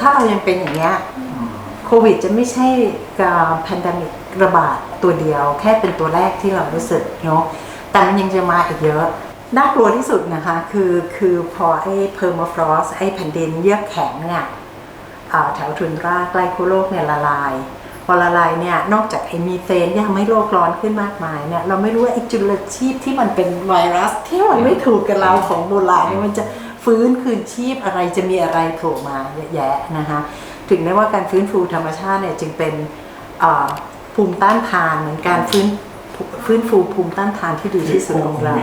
ถ้าเรายังเป็นอย่างเงี้ยโควิดจะไม่ใช่การแพนดมิกระบาดตัวเดียว แค่เป็นตัวแรกที่เรารู้สึกเนาะแต่มันยังจะมาอีกเยอะน่ากลัวที่สุดนะคะคือคือพอไอ้เพอร์มฟรอสไอ้แผ่นดินเยือกแข็งเนี่ยแถวทุนราใกล้คุโลกเนี่ยละลาย พอละลายเนี่ยนอกจากไอ้มีเทนที่ทำให้โลกร้อนขึ้นมากมายเนี่ยเราไม่รู้ว่าไอ้จุลชีพที่มันเป็นไวรัสที่มันไม่ถูกกับเราของโบราณเนี่ยมันจะ ฟื้นคืนชีพอะไรจะมีอะไรโผล่มาเยอะแยะนะคะถึงได้ว่าการฟื้นฟูธรรมชาติเนี่ยจึงเป็นอ่าภูมิต้านทานเหมือนการฟื้นฟื้นฟูภูมิต้านทานที่ดีที่สุดของเรา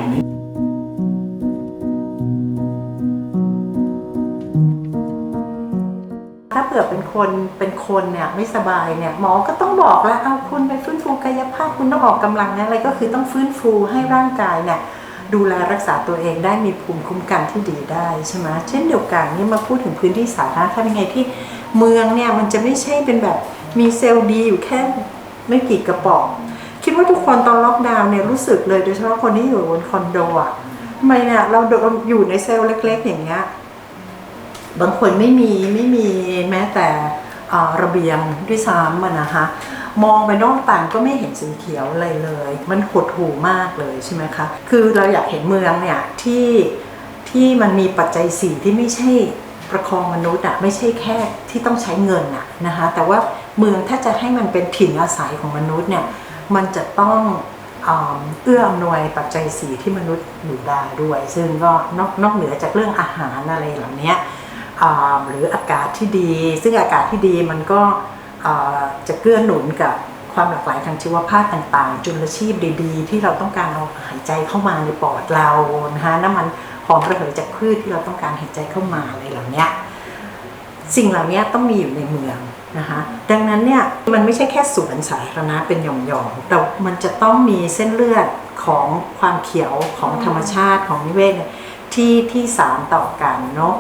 ถ้าเผื่อเป็นคนเป็นคนเนี่ยไม่สบายเนี่ยหมอก็ต้องบอกแล้วเอาคุณไปฟื้นฟูกายภาพคุณต้องออกกำลังนะอะไรก็คือต้องฟื้นฟูให้ร่างกายเนี่ย ดูแลรักษาตัวเองได้มีภูมิคุ้มกันที่ดีได้ใช่ไหมเช่นเดียวกันนี่มาพูดถึงพื้นที่สาธารณะทำยังไงที่เมืองเนี่ยมันจะไม่ใช่เป็นแบบมีเซลล์ดีอยู่แค่ไม่กี่กระป๋องคิดว่าทุกคนตอนล็อกดาวน์เนี่ยรู้สึกเลยโดยเฉพาะคนที่อยู่บนคอนโดอะทำไมเนี่ยเราอยู่ในเซลล์เล็ก ๆ อย่างเงี้ยบางคนไม่มีไม่มีแม้แต่อาระเบียงด้วยซ้ำนะคะ มองไปนอกต่างก็ไม่เห็นสีเขียวอะไรเลย มันหดหู่มากเลยใช่ไหมคะคือเราอยากเห็นเมืองเนี่ยที่ที่มันมีปัจจัยสี่ที่ไม่ใช่ประคองมนุษย์อะไม่ใช่แค่ที่ต้องใช้เงินอะนะคะแต่ว่าเมืองถ้าจะให้มันเป็นถิ่นอาศัยของมนุษย์เนี่ยมันจะต้องเอื้ออำนวยปัจจัยสี่ที่มนุษย์อยู่ได้ด้วย ซึ่งก็นอกนอกเหนือจากเรื่องอาหารอะไรเหล่านี้หรืออากาศที่ดี ซึ่งอากาศที่ดีมันก็ จะเกื้อหนุนกับความหลากหลายทางชีวภาพต่างๆ จุลชีพดีๆ ที่เราต้องการเอาหายใจเข้ามาในปอดเรานะคะน้ำมันหอมระเหยจากพืชที่เราต้องการหายใจเข้ามาอะไรเหล่านี้สิ่งเหล่านี้ต้องมีอยู่ในเมืองนะคะดังนั้นเนี่ยมันไม่ใช่แค่สวนสาธารณะเป็นหย่อมๆแต่มันจะต้องมีเส้นเลือดของความเขียวของธรรมชาติของนิเวศที่ที่สารต่อกันเนาะ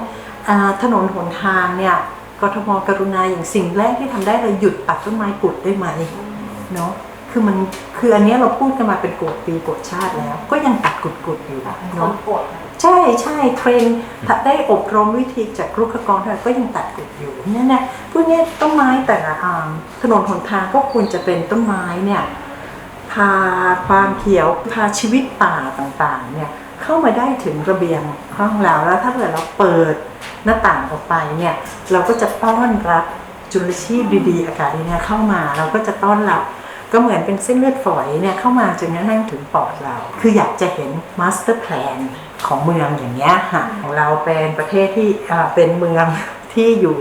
ถนนหนทางเนี่ย กทมกรุณาอย่างสิ่งแรกที่ทำได้เลยหยุดตัดต้นไม้กุดได้ไหมเนาะคือมันคืออันเนี้ยเราพูดกันมาเป็นกวดปีกวดชาติแล้ว ก็ยังตัดกุดกุดๆอยู่เนาะใช่ใช่เทรนด์ถ้าได้อบรมวิธีจากรุกขกรเท่านั้นก็ยังตัดกุดอยู่เนี่ยนะพวกเนี้ยต้นไม้แต่ละอ่าถนนหนทางก็ควรจะเป็นต้นไม้เนี่ยพาความเขียวพาชีวิตป่าต่างๆเนี่ย เข้ามาได้ถึงระเบียงห้องเราแล้วถ้าเกิดเราเปิดหน้าต่างออกไปเนี่ยเราก็จะต้อนรับจุลชีพดีๆ อากาศดีเนี่ยเข้ามาเราก็จะต้อนรับก็เหมือนเป็นเส้นเลือดฝอยเนี่ยเข้ามาจนกระทั่งถึงปอดเรา คืออยากจะเห็นมาสเตอร์แพลนของเมืองอย่างเงี้ยค่ะของเราเป็นประเทศที่เป็นเมืองที่อยู่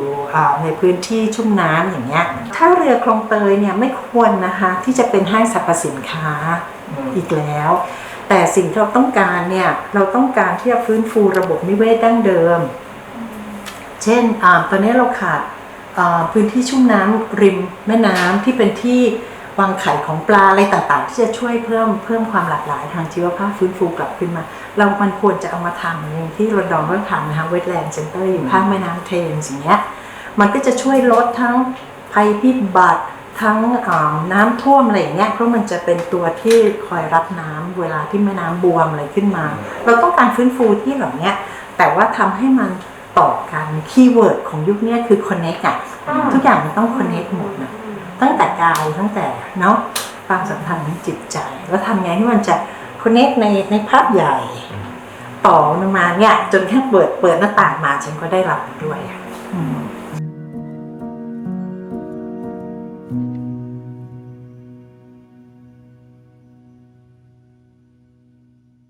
ในพื้นที่ชุ่มน้ำอย่างเงี้ยถ้าเรือคลองเตยเนี่ยไม่ควรนะคะที่จะเป็นห้างสรรพสินค้าอีกแล้ว แต่สิ่งที่เราต้องการเนี่ยเราต้องการที่จะฟื้นฟูระบบนิเวศดั้งเดิม เช่นอาตอนนี้เราขาดพื้นที่ชุ่มน้ำริมแม่น้ำที่เป็นที่วางไข่ของปลาอะไรต่างๆ ที่จะช่วยเพิ่มเพิ่มความหลากหลายทางชีวภาพฟื้นฟูกลับขึ้นมา เรามันควรจะเอามาทำอย่างที่เรดองเรื่งทำนะคะเวทแลนด์เซ็นเตอร์อยู่ข้างแม่น้ำเทมส์อย่างเงี้ยมันก็จะช่วยลดทั้งภัยพิบัติ ทั้งอ่าน้ำท่วมอะไรอย่างเงี้ยเพราะมันจะเป็นตัวที่คอยรับน้ำเวลาที่แม่น้ำบวมอะไรขึ้นมา เราต้องการฟื้นฟูที่เหล่านี้แต่ว่าทำให้มันต่อกันคีย์เวิร์ดของยุคนี้คือ connect อะทุกอย่างมันต้อง connect หมดนะตั้งแต่กายตั้งแต่เนาะความสัมพันธ์ของจิตใจ แล้วทำไงให้มันจะ connect ในในภาพใหญ่ ต่อลงมาเนี่ยจนแค่เปิดเปิดหน้าต่างมาฉันก็ได้รับด้วยอะอืม